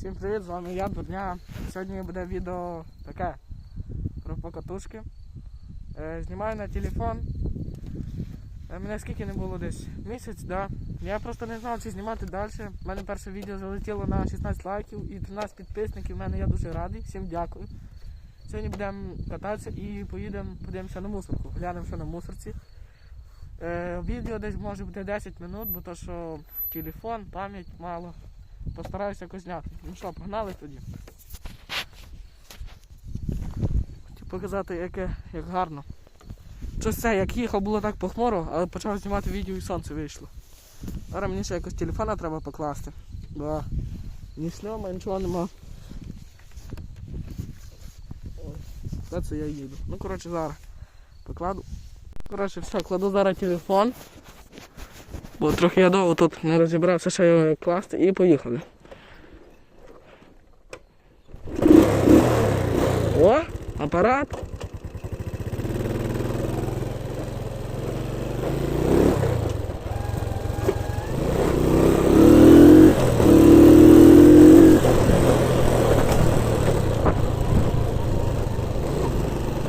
Всім привіт, з вами я, Дурня. Сьогодні буде відео таке про покатушки. Е, знімаю на телефон. Е, мене скільки не було десь? Місяць, да. Я просто не знав, чи знімати далі. У мене перше відео залетіло на 16 лайків і 13 підписників. У мене я дуже радий. Всім дякую. Сьогодні будемо кататися і поїдемо, подивимося на мусорку. Глянемо, що на мусорці. Е, відео десь може бути 10 минут, бо то що телефон, пам'ять мало. Постараюся якось зняти. Ну що, погнали тоді. Хотів показати, яке, як гарно. Щось це, як їхав, було так похмуро, але почав знімати відео і сонце вийшло. Зараз мені ще якось телефона треба покласти. Да. Ні шльома, нічого нема. Ой, це я їду? Ну коротше зараз покладу. Коротше, все, кладу зараз телефон. Бо трохи я довго тут не розібрався, що його класти і поїхали. О, апарат.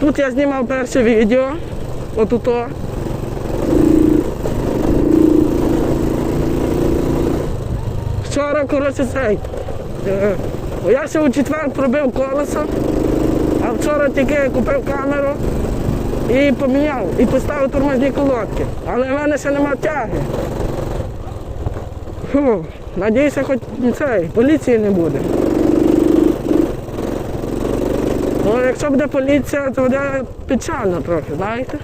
Тут я знімав перше відео. Отуто. Вчора, коротше, цей. е, Я ще у четвер пробив колесо, а вчора тільки купив камеру і поміняв, і поставив тормозні колодки. Але в мене ще нема тяги. Фу, надіюся, хоч цей, поліції не буде. Ну, якщо буде поліція, то буде печально трохи, знаєте?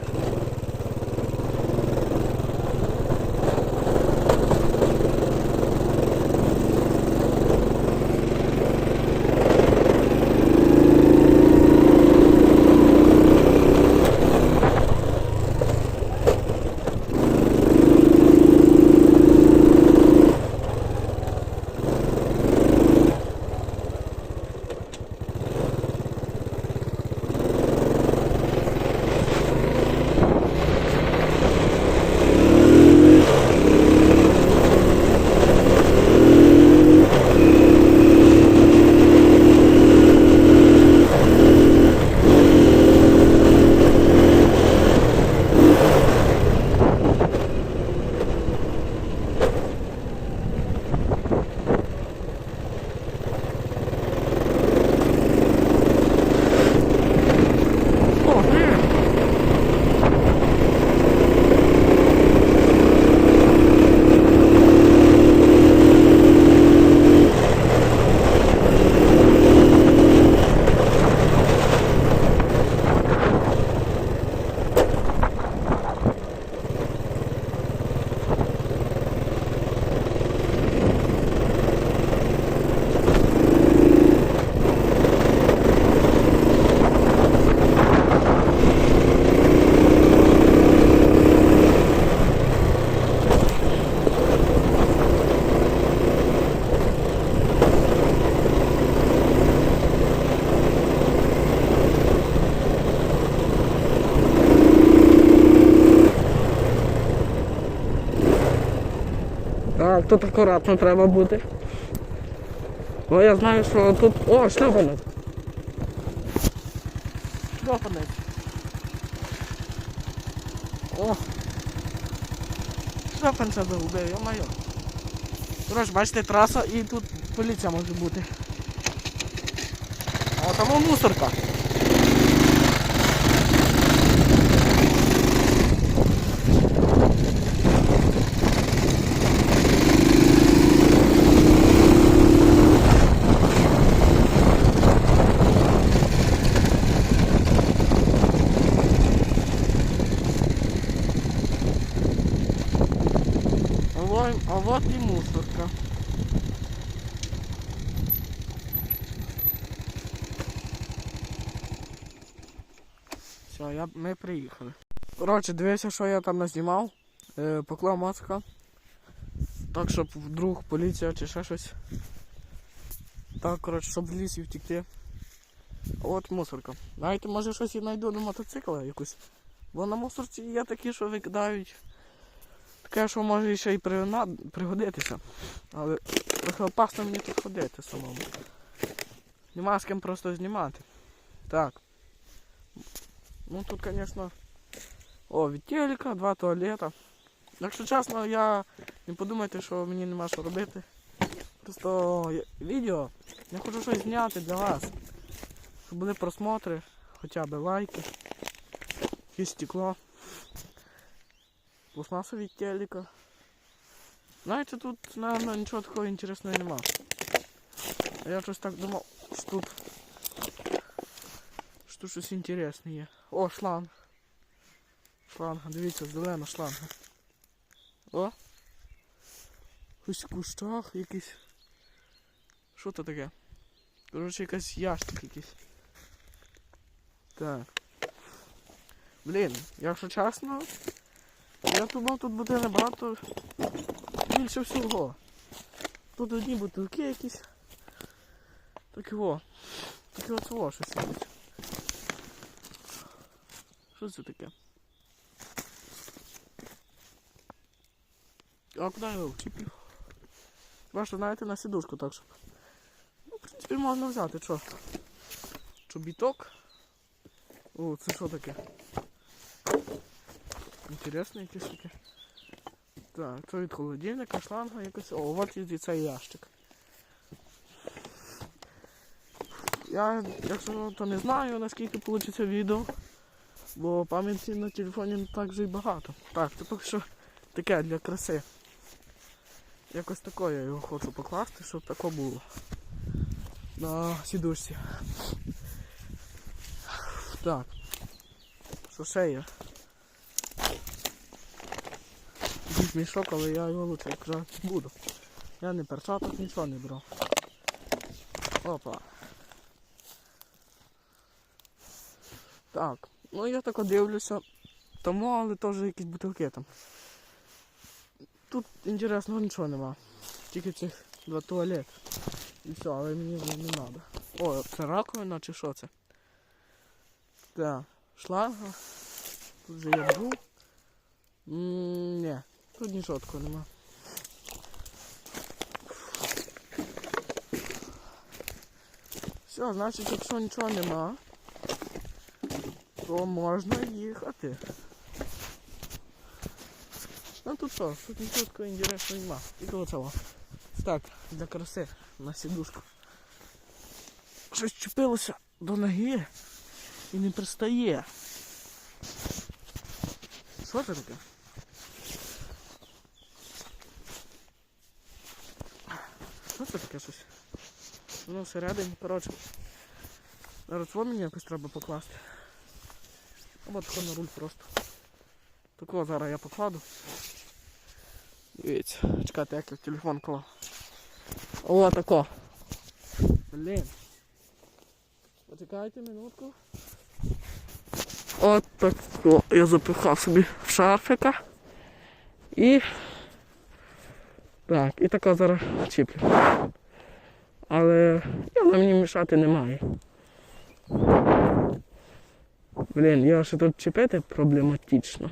Тут акуратно треба бути. Бо я знаю, що тут... О, шльопанець. Шльопанець. О! Шльопанця загубив, йо-моє. Коротше, бачите, траса і тут поліція може бути. А там мусорка. А вот, а вот и. Все, я, ми приїхали. Коротше, дивися, що я там назнімав. Е, поклав маска. Так, щоб вдруг поліція чи ще щось. Так, коротше, щоб в лісі втікти. От мусорка. Знаєте, може щось і знайду до мотоцикла якусь. Бо на мусорці є такі, що викидають Таке, що може ще й пригодитися. Але трохи опасно мені тут ходити самому. Нема з ким просто знімати. Так. Ну тут, звісно. О, від два туалета. Якщо чесно, я не подумайте, що мені нема що робити. Просто відео, я хочу щось зняти для вас. Щоб були просмотри, хоча б лайки, якесь стекло. Пластмасові телека. Знаєте, тут, напевно, нічого такого інтересного нема. Я щось так думав, що тут, що тут щось інтересне є. О, шланг. Шланга, дивіться, зелена шланга. О! Ось в кущах якийсь. Що це таке? Коротше, якийсь ящик якийсь. Так. Блін, якщо чесно, я думав, тут буде набагато більше всього. Тут одні бутилки якісь. Так його. Так його цього щось якось. Що це таке? А куди його вчіплю? Хіба знаєте, на сідушку так щоб. Ну, в принципі, можна взяти, що? Чобіток. О, це що таке? Інтересне якесь таке. Так, це від холодильника, шланга якась. О, от і цей ящик. Я, якщо то не знаю, наскільки вийде відео, бо пам'яті на телефоні не так вже й багато. Так, це поки що таке для краси. Якось таке я його хочу покласти, щоб таке було. На сідушці. Так. Що ще є? Якийсь мішок, але я його лучше якраз буду. Я не перчаток, нічого не брав. Опа. Так, ну я так дивлюся. Тому, але теж якісь бутилки там. Тут інтересного нічого нема. Тільки цих два туалет. І все, але мені не треба. О, це раковина чи що це? Так, шланга. Тут вже я був. М, Ні, тут нічого такого нема. Все, значить, якщо нічого нема, то можна їхати. Ну тут що, тут нічого такого інтересного нема. Тільки оцього. Так, для краси на сідушку. Щось чіпилося до ноги і не пристає. Що це таке? Це таке щось? Ну всередині, коротше. Зараз мені якось треба покласти. Або тако на руль просто. Такого зараз я покладу. Дивіться, чекайте, як я телефон клав. О, тако. Блін. Почекайте минутку. От тако. Я запихав собі в шарфика. І... Так, і тако зараз чіплю. Але вона мені мішати немає. Блін, його ще тут чіпити проблематично.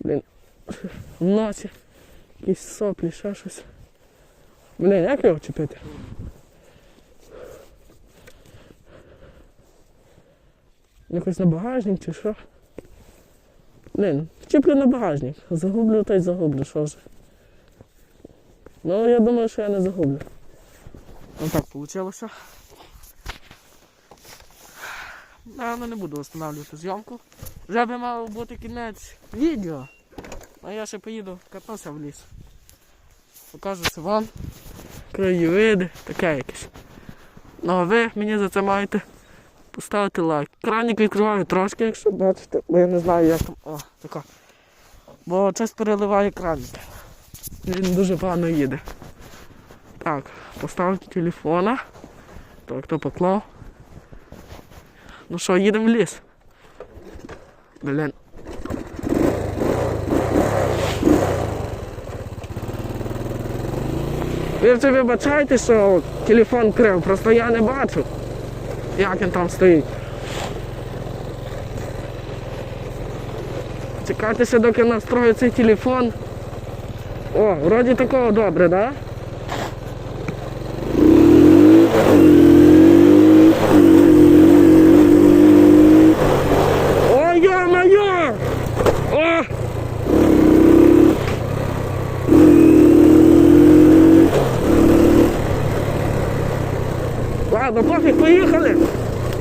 Блін, в носі якісь соплі, ще щось. Блін, як його чіпити? Якось на багажник чи що? Блін, чіплю на багажник. Загублю та й загублю, що ж. Ну, я думаю, що я не загублю. Ну так вийшло. Наверно, не буду встановлювати зйомку. Вже би мав бути кінець відео. А я ще поїду катнуся в ліс. Покажуся вам. Краєвиди, таке якесь. Ну а ви мені за це маєте поставити лайк. Кранік відкриваю трошки, якщо бачите, бо я не знаю як там. О, така. Бо час переливає кранік. Він дуже погано їде. Так, поставити телефона. Так, хто поклав. Ну що, їдемо в ліс. Блін. Ви вже вибачаєте, що телефон крив, просто я не бачу, як він там стоїть. Чекайтеся, доки настроїться телефон. О, вроді такого добре, да? О, ё-моё! О! Ладно, пофіг, поїхали.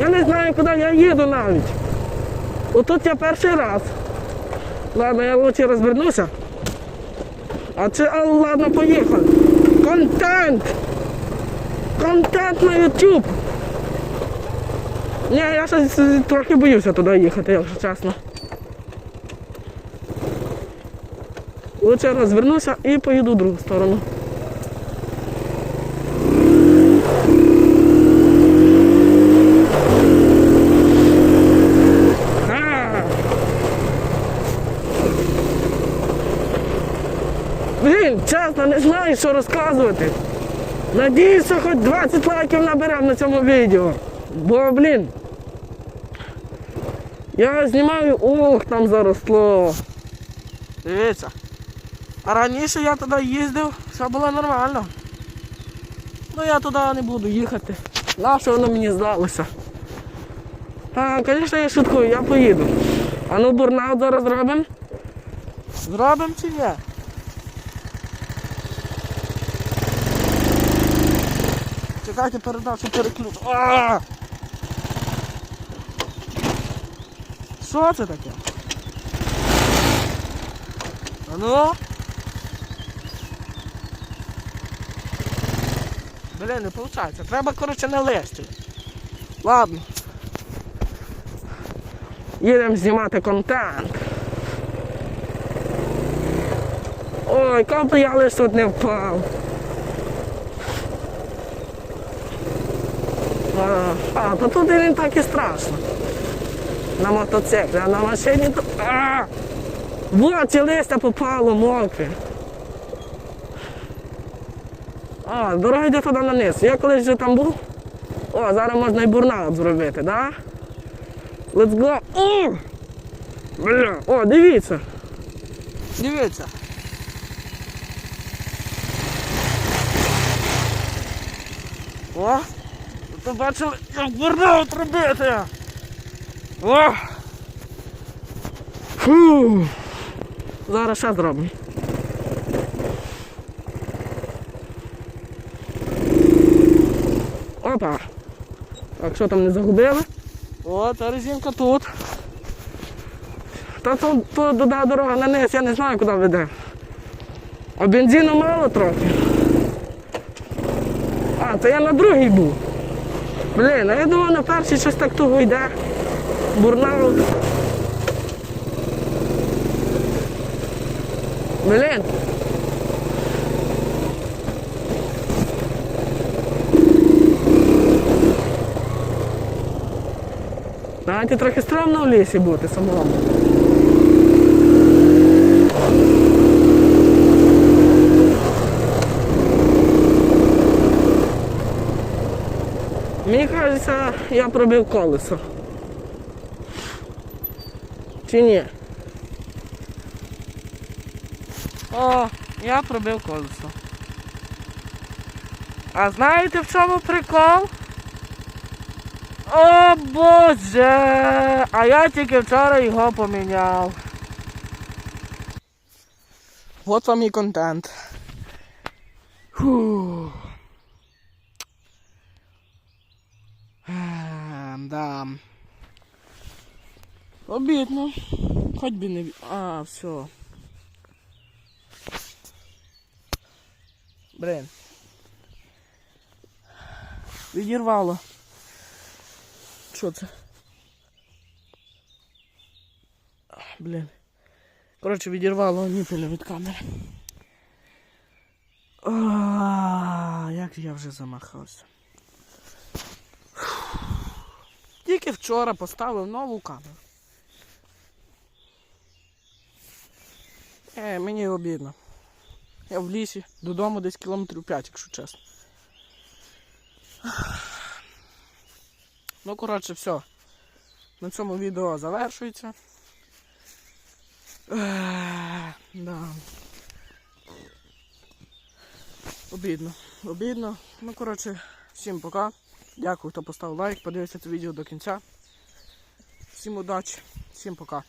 Я не знаю, куди я їду навіть. Отут я перший раз. Ладно, я лучше розвернуся. А чи а, ладно, поїхали. Контент! Контент на YouTube! Ні, я щось трохи боюся туди їхати, якщо чесно. Лучше розвернуся і поїду в другу сторону. А! Блін, чесно, не знаю, що розказувати. Надіюся, хоч 20 лайків наберемо на цьому відео. Бо, блін. Я знімаю, ох, там заросло. Дивіться. А раніше я туди їздив, все було нормально. Ну я туди не буду їхати. На що воно мені здалося? А, звісно, я шуткую, я поїду. А ну бурнаут зараз зробимо. Зробимо чи ні? Чекайте передачу переключу. А! Що це таке? А ну? Блін, не виходить. Треба, коротше, не. Ладно. Їдемо знімати контент. Ой, коли б я лиш тут не впав. А, то тут і не так і страшно. На мотоциклі, а на машині то. А! Вот і листя попало мокре. А, дорога йде туди на низ. Я колись вже там був. О, зараз можна і бурнаут зробити, да? Let's go! О! Бля, о, дивіться. Дивіться. О! Ви бачили, як бурнаут робити. О! Фу! Зараз ще зробимо. Опа! Так, що там не загубили? О, та резинка тут. Та то, то туди дорога на низ, я не знаю, куди веде. А бензину мало трохи. А, це я на другий був. Блін, а я думав на перший щось так туго йде. Бурнаут. Блін. Навіть трохи стрімно в лісі бути самому. Мені кажеться, я пробив колесо. Чи ні? О, я пробив колесо. А знаєте в чому прикол? О боже! А я тільки вчора його поміняв. От вам і контент. Фу. Да. Обідно. Хоч би не... А, все. Блин. Відірвало. Що це? А, Блін. Коротше, відірвало ніпеля від камери. А, як я вже замахався. Тільки вчора поставив нову камеру. Е, мені обідно. Я в лісі, додому десь кілометрів 5, якщо чесно. Ну, коротше, все. На цьому відео завершується. Ех, Да. Обідно. Обідно. Ну, коротше, всім пока. Дякую, хто поставив лайк, подивився це відео до кінця. Всім удачі, всім пока.